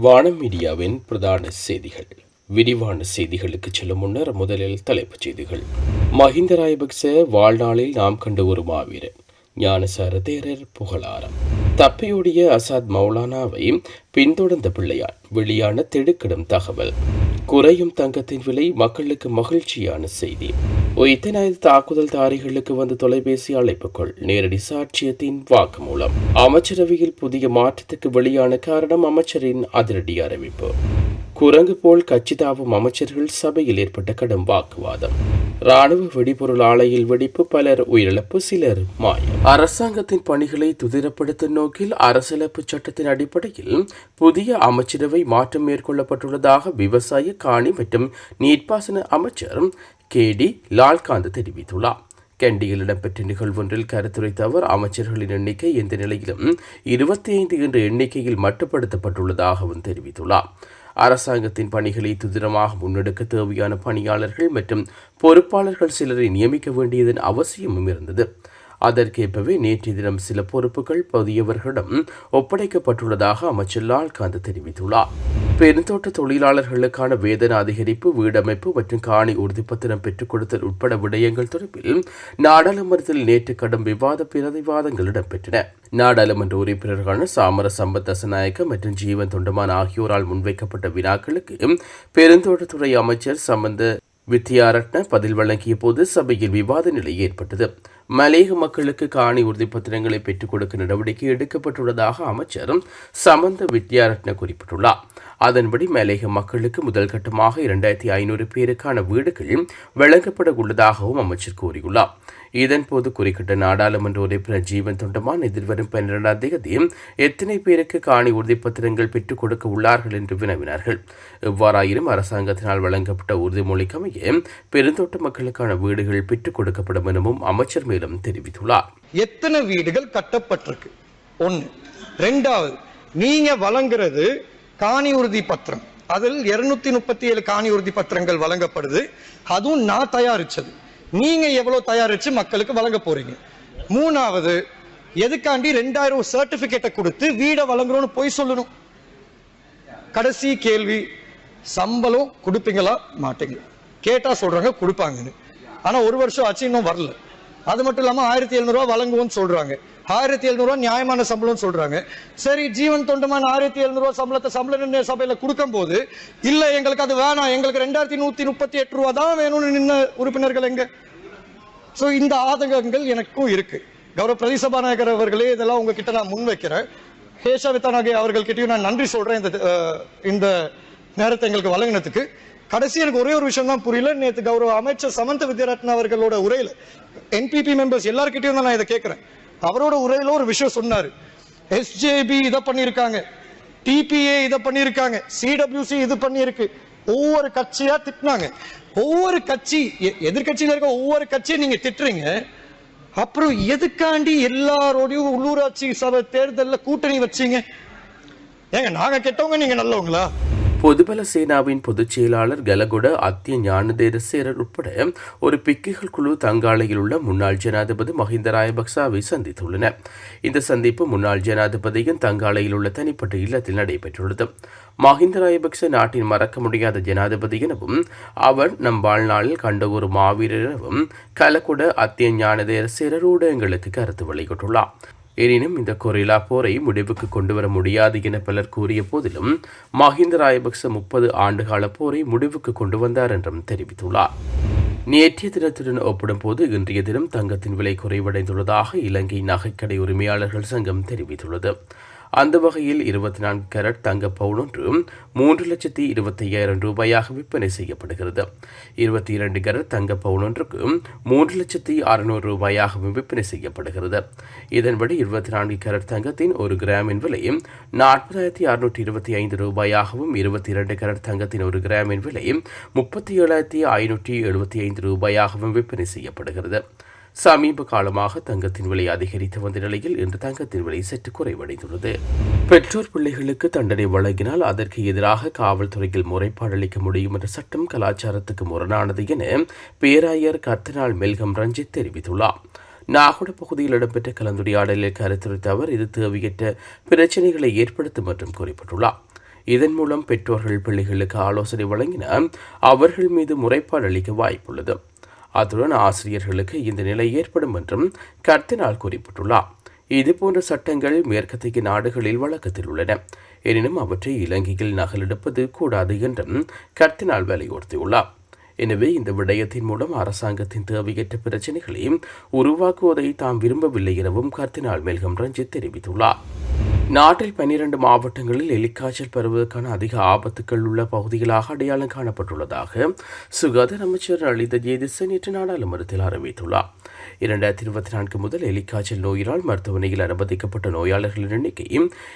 வானம் மீடியாவின் பிரதான செய்திகள். விரிவான செய்திகளுக்கு செல்லும் முன்னர் முதலில் தலைப்புச் செய்திகள். மஹிந்த ராயபக்ச வாழ்நாளில் நாம் கண்ட ஒரு மாவீரன் ஞானசார தேரர் புகழாரம். தப்பியோடிய அசாத் மௌலானாவை பின்தொடர்ந்த பிள்ளையார் வெளியான திடுக்கிடும் தகவல். குறையும் தங்கத்தின் விலை மக்களுக்கு மகிழ்ச்சியான செய்தி. உயிர்த்தனாயுத தாக்குதல்தாரிகளுக்கு வந்த தொலைபேசி அழைப்புகள். நேரடி சாட்சியத்தின் வாக்குமூலம். அமைச்சரவையில் புதிய மாற்றத்துக்கு வெளியான காரணம் அமைச்சரின் அதிரடி அறிவிப்பு. குரங்கு போல் கட்சி தாவும் அமைச்சர்கள் சபையில் ஏற்பட்ட கடும் வாக்குவாதம். ராணுவ வெடிபொருள் ஆலையில் வெடிப்பு பலர் உயிரிழப்பு சிலர் மாயம். அரசாங்கத்தின் பணிகளை துதிரப்படுத்தும் நோக்கில் அரசியலமைப்பு சட்டத்தின் அடிப்படையில் புதிய அமைச்சரவை மாற்றம் மேற்கொள்ளப்பட்டுள்ளதாக விவசாய காணி மற்றும் நீர்ப்பாசன அமைச்சர் கே டி லால்காந்த் தெரிவித்துள்ளார். கண்டியில் இடம்பெற்ற நிகழ்வொன்றில் கருத்துரைத்த அவர் அமைச்சர்களின் எண்ணிக்கை எந்த நிலையிலும் இருபத்தி ஐந்து என்ற எண்ணிக்கையில் மட்டுப்படுத்தப்பட்டுள்ளதாகவும் தெரிவித்துள்ளார். அரசாங்கத்தின் பணிகளை துதிரமாக முன்னெடுக்க தேவையான பணியாளர்கள் மற்றும் பொறுப்பாளர்கள் சிலரை நியமிக்க வேண்டியதன் அவசியமும் இருந்தது. அதற்கேற்பவே நேற்றைய தினம் சில பொறுப்புகள் புதியவர்களிடம் ஒப்படைக்கப்பட்டுள்ளதாக அமைச்சர் லால்காந்த் தெரிவித்துள்ளார். பெருந்தோட்ட தொழிலாளர்களுக்கான வேதன அதிகரிப்பு வீடமைப்பு மற்றும் காணி உறுதிப்பத்திரம் பெற்றுக் கொடுத்தல் உட்பட விடயங்கள் தொடர்பில் நாடாளுமன்றத்தில் நேற்று கடும் விவாத பிரதிவாதங்கள் இடம்பெற்றன நாடாளுமன்ற உறுப்பினர்களான சாமர சம்பத் தசநாயக்க மற்றும் ஜீவன் தொண்டமான் ஆகியோரால் முன்வைக்கப்பட்ட வினாக்களுக்கு பெருந்தோட்டத்துறை அமைச்சர் சம்பந்த வித்யாரட்ன பதில் வழங்கிய போது சபையில் விவாத நிலை ஏற்பட்டது. மலேக மக்களுக்கு காணி உறுதிப்பத்திரங்களை பெற்றுக் கொடுக்க நடவடிக்கை எடுக்கப்பட்டுள்ளதாக அமைச்சரும் சமந்த வித்யாரட்ன குறிப்பிட்டுள்ளார். அதன்படி மலேக மக்களுக்கு முதல் கட்டமாக இரண்டாயிரத்தி ஐநூறு பேருக்கான வீடுகள் வழங்கப்பட உள்ளதாகவும் அமைச்சர் கூறியுள்ளார். இதன்போது குறிக்கிட்ட நாடாளுமன்ற உறுப்பினர் ஜீவன் தொண்டமான் எதிர்வரும் பன்னிரெண்டாம் தேதி எத்தனை பேருக்கு காணி உறுதிப்பத்திரங்கள் பெற்றுக் கொடுக்க உள்ளார்கள் என்று வினவினார்கள். எவ்வாறாயினும் அரசாங்கத்தினால் வழங்கப்பட்ட உறுதிமொழிக்கமைய பெருந்தோட்ட மக்களுக்கான வீடுகள் பெற்றுக் கொடுக்கப்படும் எனவும் அமைச்சர் மேலும் தெரிவித்துள்ளார். எத்தனை வீடுகள் கட்டப்பட்டிருக்கு? ஒன்று ரெண்டாவது நீங்க வழங்குறது காணி உறுதி பத்திரம். அதில் இருநூத்தி முப்பத்தி ஏழு காணி உறுதி பத்திரங்கள் வழங்கப்படுது. அதுவும் நான் தயாரிச்சது. நீங்க எவ்வளவு தயாரிச்சு மக்களுக்கு வழங்க போறீங்க? மூணாவது எதுக்காண்டி ரெண்டாயிரம் சர்டிபிகேட்டை கொடுத்து வீடை வழங்குறோம்னு போய் சொல்லணும்? கடைசி கேள்வி சம்பளம் கொடுப்பீங்களா மாட்டீங்க? கேட்டா சொல்றாங்க கொடுப்பாங்கன்னு. ஆனா ஒரு வருஷம் ஆச்சு இன்னும் வரல. அது மட்டும் இல்லாம ஆயிரத்தி எழுநூறுவா வழங்குவோம்னு சொல்றாங்க. ஆயிரத்தி எழுநூறுவா நியாயமான சம்பளம் சொல்றாங்க. சரி ஜீவன் தொண்டமான ஆயிரத்தி எழுநூறுவா சம்பளத்தை சம்பள நிர்ணய சபையில கொடுக்கும் போது இல்ல எங்களுக்கு அது வேணாம். எங்களுக்கு ரெண்டாயிரத்தி நூத்தி முப்பத்தி எட்டு ரூபா தான் வேணும்னு நின்ன உறுப்பினர்கள் எங்க? சோ இந்த ஆதங்கங்கள் எனக்கும் இருக்கு. கௌரவ பிரதி சபாநாயகர் அவர்களே இதெல்லாம் உங்ககிட்ட நான் முன்வைக்கிறேன் ஹேஷா வித்தானகே அவர்கள்கிட்டயும் நான் நன்றி சொல்றேன் இந்த இந்த நேரத்தை எங்களுக்கு வழங்கினதுக்கு. கடைசி எனக்கு ஒரே ஒரு விஷயம் தான் புரியல. நேற்று கௌரவ அமைச்சர் சமந்த வித்யாரத்ன அவர்களோட உரையில என்பிபி மெம்பர்ஸ் எல்லாருக்கிட்டையும் தான் நான் இதை கேட்கிறேன் அவரோட உரையில ஒரு விஷயம் சொன்னாரு. எஸ்ஜேபி இதை பண்ணியிருக்காங்க டிபிஏ இதை பண்ணியிருக்காங்க சிடபிள்யூசி இது பண்ணியிருக்கு ஒவ்வொரு கட்சியா திட்டினாங்க. ஒவ்வொரு கட்சி எ- இருக்க ஒவ்வொரு கட்சியும் நீங்க திட்டுறீங்க. அப்புறம் எதுக்காண்டி எல்லாரோடையும் உள்ளூராட்சி சபை தேர்தலில் கூட்டணி வச்சீங்க? ஏங்க நாங்க கெட்டவங்க நீங்க நல்லவங்களா? பொதுபல சேனாவின் பொதுச் செயலாளர் கலகுட அத்திய ஞானதேரசேரர் உட்பட ஒரு பிக்கிகள் குழு தங்காலையில் உள்ள முன்னாள் ஜனாதிபதி மஹிந்த ராயபக்சாவை சந்தித்துள்ளனர் இந்த சந்திப்பு முன்னாள் ஜனாதிபதியின் தங்காலையில் உள்ள தனிப்பட்ட இல்லத்தில் நடைபெற்றுள்ளது. மஹிந்த ராயபக்ச நாட்டின் மறக்க முடியாத ஜனாதிபதி எனவும் அவர் நம் வாழ்நாளில் கண்ட ஒரு மாவீரர் எனவும் கலகுட அத்திய ஞானதேரசேரர் ஊடகங்களுக்கு கருத்து வெளியிட்டுள்ளார். எனினும் இந்த கொரிலா போரை முடிவுக்கு கொண்டு வர முடியாது என பலர் கூறிய போதிலும் மஹிந்த ராயபக்ச முப்பது ஆண்டுகால போரை முடிவுக்கு கொண்டு வந்தார் என்றும் தெரிவித்துள்ளார். நேற்றைய தினத்துடன் ஒப்பிடும்போது இன்றைய தினம் தங்கத்தின் விலை குறைவடைந்துள்ளதாக இலங்கை நகைக்கடை உரிமையாளர்கள் சங்கம் தெரிவித்துள்ளது. அந்த வகையில் இருபத்தி நான்கு கேரட் தங்க பவுன் மூன்று லட்சத்தி இருபத்தி ஐயாயிரம் ரூபாயாக விற்பனை செய்யப்படுகிறது. இருபத்தி இரண்டு கேரட் தங்க பவுன் மூன்று லட்சத்தி அறுநூறு ரூபாயாகவும் விற்பனை செய்யப்படுகிறது. இதன்படி இருபத்தி நான்கு கேரட் தங்கத்தின் ஒரு கிராமின் விலை நாற்பதாயிரத்தி அறுநூற்றி இருபத்தி ஐந்து ரூபாயாகவும் இருபத்தி இரண்டு கேரட் தங்கத்தின் ஒரு கிராமின் விலை முப்பத்தி ஏழாயிரத்தி ஐநூற்றி எழுபத்தி ஐந்து ரூபாயாகவும் விற்பனை செய்யப்படுகிறது. சமீப காலமாக தங்கத்தின் விலை அதிகரித்து வந்த நிலையில் இன்று தங்கத்தின் விலை சற்று குறைவடைந்துள்ளது. பெற்றோர் பிள்ளைகளுக்கு தண்டனை வழங்கினால் அதற்கு எதிராக காவல்துறையில் முறைப்பாடு அளிக்க முடியும் என்ற சட்டம் கலாச்சாரத்துக்கு முரணானது என பேராயர் கர்த்தனால் மெல்கம் ரஞ்சித் தெரிவித்துள்ளார். நாகுட பகுதியில் இடம்பெற்ற கலந்துரையாடலில் கருத்துரைத்த அவர் இது தேவையற்ற பிரச்சனைகளை ஏற்படுத்தும் என்றும் குறிப்பிட்டுள்ளார். இதன் மூலம் பெற்றோர்கள் பிள்ளைகளுக்கு ஆலோசனை வழங்கின அவர்கள் மீது முறைப்பாடு அளிக்க வாய்ப்புள்ளது. அத்துடன் ஆசிரியர்களுக்கு இந்த நிலை ஏற்படும் என்றும் கர்த்தினால் குறிப்பிட்டுள்ளார். இதுபோன்ற சட்டங்கள் மேற்கத்திய நாடுகளில் வழக்கத்தில் உள்ளன. எனினும் அவற்றை இலங்கையில் நகலெடுப்பது கூடாது என்றும் கர்த்தினால் வலியுறுத்தியுள்ளார். எனவே இந்த விடயத்தின் மூலம் அரசாங்கத்தின் தேவையற்ற பிரச்சினைகளை உருவாக்குவதை தாம் விரும்பவில்லை எனவும் கர்த்தினால் மேல்கம் ரஞ்சித் தெரிவித்துள்ளார். நாட்டில் பன்னிரண்டு மாவட்டங்களில் எலிக்காய்ச்சல் பரவுவதற்கான அதிக ஆபத்துக்கள் உள்ள பகுதிகளாக அடையாளம் காணப்பட்டுள்ளதாக சுகாதார அமைச்சர் லலித ஜேதிச நேற்று நாடாளுமன்றத்தில் அறிவித்துள்ளார். இரண்டாயிரத்தி இருபத்தி நான்கு முதல் எலிக்காய்ச்சல் நோயினால் மருத்துவமனையில் அனுமதிக்கப்பட்ட நோயாளர்களின் எண்ணிக்கை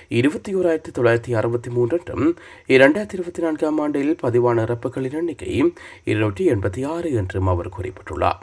இருபத்தி ஓராயிரத்தி தொள்ளாயிரத்தி அறுபத்தி மூன்று என்றும் இரண்டாயிரத்தி இருபத்தி நான்காம் ஆண்டில் பதிவான இறப்புகளின் எண்ணிக்கை இருநூற்றி எண்பத்தி ஆறு என்றும் அவர் குறிப்பிட்டுள்ளார்.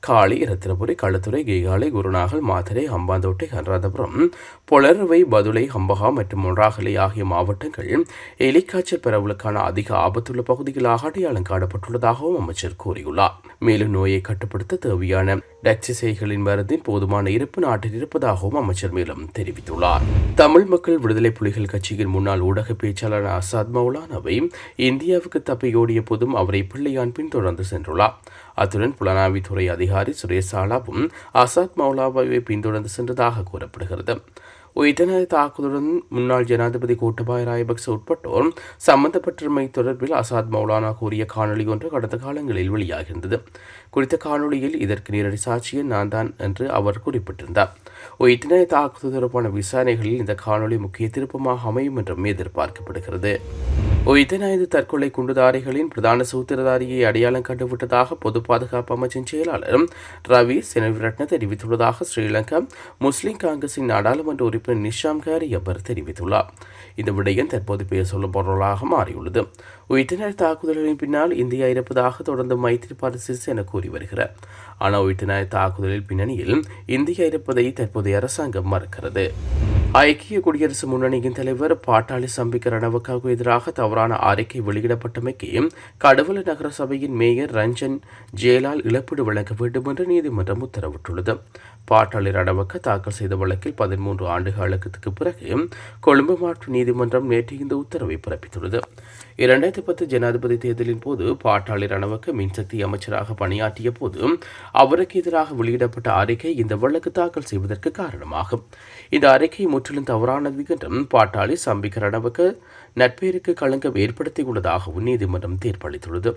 காளி ரத்தினபுரி களுத்துறை கீகாலை குருநாகல் மாத்தரை ஹம்பாந்தோட்டை அனுராதபுரம் பொலரவை பதுளை ஹம்பகா மற்றும் மொன்றாகலை ஆகிய மாவட்டங்கள் எலிக்காய்ச்சல் பரவலுக்கான அதிக ஆபத்துள்ள பகுதிகளாக அடையாளம் காணப்பட்டுள்ளதாகவும் அமைச்சர் கூறியுள்ளார். மேலும் நோயை கட்டுப்படுத்த தேவையான டக்சிசைகளின் மருந்தின் போதுமான இருப்பு நாட்டில் இருப்பதாகவும் அமைச்சர் மேலும் தெரிவித்துள்ளார். தமிழ் மக்கள் விடுதலை புலிகள் கட்சியின் முன்னாள் ஊடக பேச்சாளர் அசாத் மௌலானவை இந்தியாவுக்கு தப்பியோடிய போதும் அவரை பிள்ளையான் பின்தொடர்ந்து சென்றுள்ளார். அத்துடன் புலனாய்வுத்துறை அதிகாரி சுரேஷ் சாலாவும் அசாத் மௌலாவை பின்தொடர்ந்து சென்றதாக கூறப்படுகிறது. உயிர்த்தன தாக்குதலுடன் முன்னாள் ஜனாதிபதி கோட்டபாய ராயபக்ச உட்பட்டோர் சம்பந்தப்பட்டிருமை தொடர்பில் அசாத் மௌலானா கூறிய காணொலி ஒன்று கடந்த காலங்களில் வெளியாகின்றது குறித்த காணொலியில் இதற்கு நேரடி சாட்சியை நான் தான் என்று அவர் குறிப்பிட்டிருந்தார். உயிர்த்தினை தாக்குதல் தொடர்பான விசாரணைகளில் இந்த காணொலி முக்கிய திருப்பமாக அமையும் என்றும் எதிர்பார்க்கப்படுகிறது. உயிர்த்தனாயது தற்கொலை குண்டுதாரிகளின் பிரதான சூத்திரதாரியை அடையாளம் கண்டுவிட்டதாக பொது பாதுகாப்பு அமைச்சின் செயலாளர் ரவி செனவிரட்ன தெரிவித்துள்ளதாக ஸ்ரீலங்கா முஸ்லிம் காங்கிரசின் நாடாளுமன்ற உறுப்பினர் நிஷாம் காரியப்பர் தெரிவித்துள்ளார். இந்த விடயம் தற்போது பேசொல்லும் பொருளாக மாறியுள்ளது. உயிரினர் தாக்குதல்களின் பின்னால் இந்தியா இருப்பதாக தொடர்ந்து மைத்ரிபால சிறிசேன கூறி வருகிறார். ஆனால் உயிரினர் தாக்குதலில் பின்னணியில் இந்தியா இருப்பதை தற்போதைய அரசாங்கம் மறுக்கிறது. ஐக்கிய குடியரசு முன்னணியின் தலைவர் பாட்டாளி சம்பிக்க ரணவுக்காவுக்கு எதிராக தவறான அறிக்கை வெளியிடப்பட்டமைக்கு கடவுள நகர சபையின் மேயர் ரஞ்சன் ஜெயலால் இழப்பீடு வழங்க வேண்டும் என்று நீதிமன்றம் உத்தரவிட்டுள்ளது. பாட்டாளி ரணவக்க தாக்கல் செய்த வழக்கில் பதிமூன்று ஆண்டு காலத்துக்கு பிறகு கொழும்பு மாற்று நீதிமன்றம் நேற்று இந்த உத்தரவை பிறப்பித்துள்ளது. இரண்டாயிரத்தி பத்து ஜனாதிபதி தேர்தலின் போது பாட்டாளி ரணவக்க மின்சக்தி அமைச்சராக பணியாற்றிய போது அவருக்கு எதிராக வெளியிடப்பட்ட அறிக்கை இந்த வழக்கு தாக்கல் செய்வதற்கு காரணமாகும். இந்த அறிக்கை முற்றிலும் தவறானது என்றும் பாட்டாளி சம்பிக்க ரணவக்க நட்பேருக்கு களங்கம் ஏற்படுத்தியுள்ளதாகவும் நீதிமன்றம் தீர்ப்பளித்துள்ளது.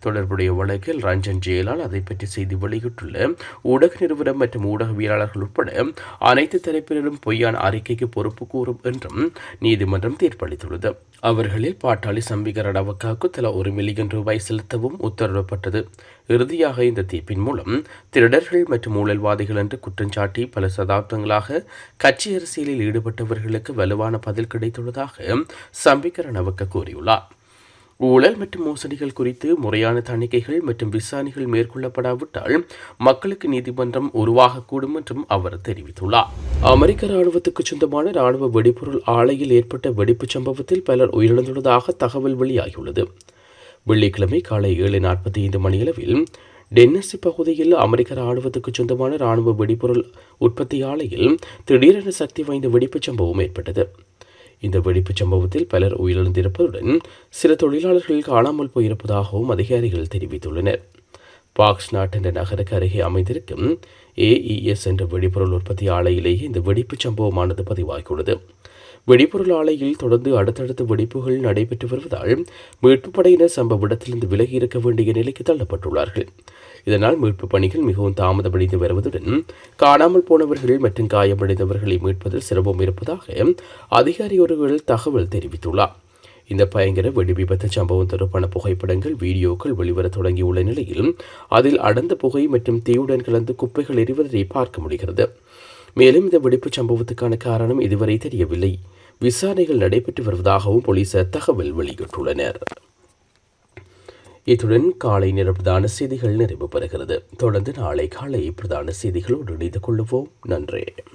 தொடர்புடைய வழக்கில் ரஞ்சன் ஜெயலால் அதை பற்றி செய்தி வெளியிட்டுள்ள ஊடக நிறுவனம் மற்றும் ஊடகவியலாளர்கள் உட்பட அனைத்து தரப்பினரும் பொய்யான அறிக்கைக்கு பொறுப்பு கூறும் என்றும் நீதிமன்றம் தீர்ப்பளித்துள்ளது. அவர்களில் பாட்டாளி சம்பிக ரணவக்காவுக்கு தலா ஒரு மில்லியன் ரூபாய் செலுத்தவும் உத்தரவிடப்பட்டது. இறுதியாக இந்த தீர்ப்பின் மூலம் திருடர்கள் மற்றும் ஊழல்வாதிகள் என்று குற்றஞ்சாட்டி பல சதாப்தங்களாக கட்சி அரசியலில் ஈடுபட்டவர்களுக்கு வலுவான பதில் கிடைத்துள்ளதாக சம்பிக்க கூறியுள்ளார். ஊழல் மற்றும் மோசடிகள் குறித்து முறையான தணிக்கைகள் மற்றும் விசாரணைகள் மேற்கொள்ளப்படாவிட்டால் மக்களுக்கு நீதிமன்றம் உருவாகக்கூடும் என்றும் அவர் தெரிவித்துள்ளார். அமெரிக்க ராணுவத்துக்கு சொந்தமான ராணுவ வெடிபொருள் ஆலையில் ஏற்பட்ட வெடிப்புச் சம்பவத்தில் பலர் உயிரிழந்துள்ளதாக தகவல் வெளியாகியுள்ளது. வெள்ளிக்கிழமை காலை ஏழு நாற்பத்தி ஐந்து மணியளவில் டென்னசி பகுதியில் அமெரிக்க ராணுவத்துக்கு சொந்தமான ராணுவ வெடிபொருள் உற்பத்தி ஆலையில் திடீரென சக்தி வாய்ந்த வெடிப்புச் சம்பவம் ஏற்பட்டது. இந்த வெடிப்புச் சம்பவத்தில் பலர் உயிரிழந்திருப்பதுடன் சில தொழிலாளர்கள் காணாமல் போயிருப்பதாகவும் அதிகாரிகள் தெரிவித்துள்ளனர். பாக்ஸ் நாட் என்ற நகருக்கு அருகே அமைந்திருக்கும் ஏஇஎஸ் என்ற வெடிபொருள் உற்பத்தி ஆலையிலேயே இந்த வெடிப்புச் சம்பவமானது பதிவாகியுள்ளது. வெடிபொருள் ஆலையில் தொடர்ந்து அடுத்தடுத்த வெடிப்புகள் நடைபெற்று வருவதால் மீட்புப் படையினர் சம்பவ இடத்திலிருந்து விலகி இருக்க வேண்டிய நிலைக்கு தள்ளப்பட்டுள்ளார்கள். இதனால் மீட்பு பணிகள் மிகவும் தாமதமடைந்து வருவதுடன் காணாமல் போனவர்கள் மற்றும் காயமடைந்தவர்களை மீட்பதில் சிரமம் இருப்பதாக அதிகாரி ஒருவர் தகவல் தெரிவித்துள்ளார். இந்த பயங்கர வெடி விபத்து சம்பவம் தொடர்பான புகைப்படங்கள் வீடியோக்கள் வெளிவர தொடங்கியுள்ள நிலையில் அதில் அடர்ந்த புகை மற்றும் தீயுடன் கலந்து குப்பைகள் எறிவதை பார்க்க முடிகிறது. மேலும் இந்த வெடிப்புச் சம்பவத்துக்கான காரணம் இதுவரை தெரியவில்லை. விசாரணைகள் நடைபெற்று வருவதாகவும் போலீசார் தகவல் வெளியிட்டுள்ளனர். இத்துடன் காலை நேர பிரதான செய்திகள் நிறைவு பெறுகிறது. தொடர்ந்து நாளை காலை பிரதான செய்திகளோடு இணைந்து கொள்வோம் நன்றி.